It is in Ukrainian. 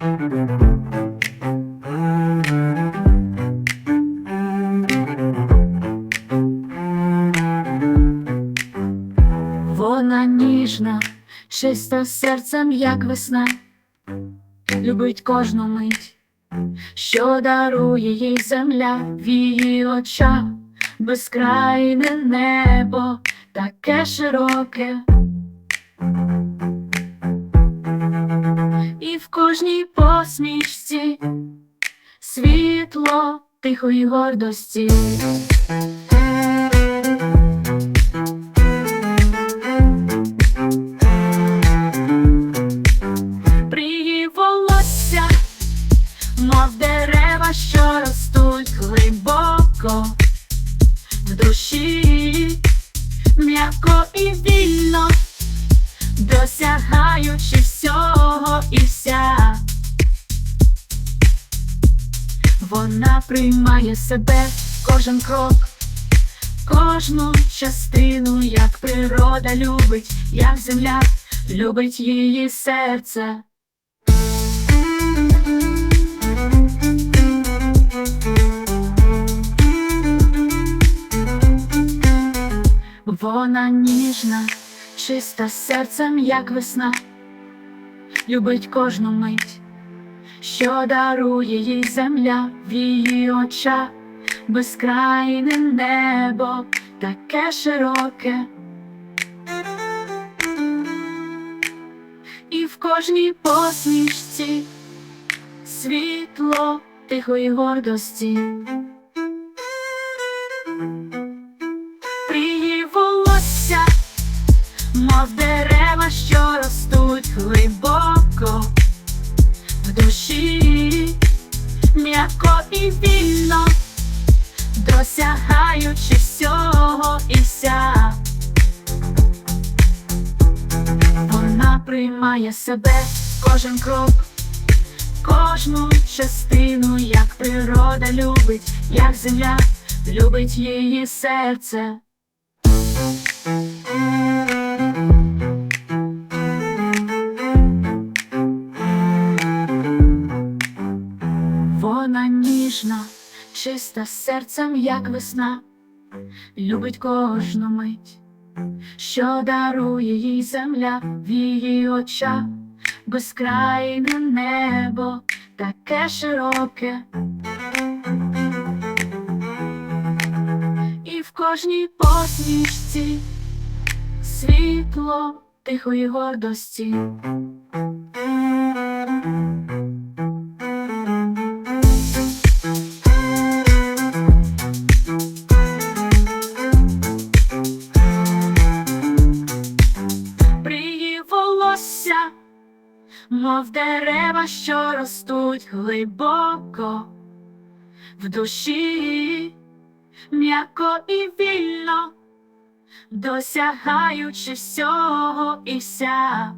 Вона ніжна, чиста серцем, як весна, любить кожну мить, що дарує їй земля в її очах, безкрайне небо, таке широке. В кожній посмішці. Світло тихої гордості. Волосся, мов дерева, що ростуть глибоко. В душі, м'яко і вільно, досягаючи всього Вона приймає себе кожен крок, кожну частину, як природа любить, як земля любить її серце. Вона ніжна, чиста серцем, як весна, любить кожну мить, що дарує їй земля в її очах, безкрайне небо, таке широке. І в кожній посмішці світло тихої гордості. Вона приймає себе кожен крок, кожну частину, як природа любить, як земля любить її серце. Вона ніжна, чиста серцем, як весна, любить кожну мить, що дарує їй земля в її очах, безкрайне небо, таке широке. І в кожній посмішці світло тихої гордості. Мов дерева, що ростуть глибоко в душі, м'яко і вільно, досягаючи всього і вся.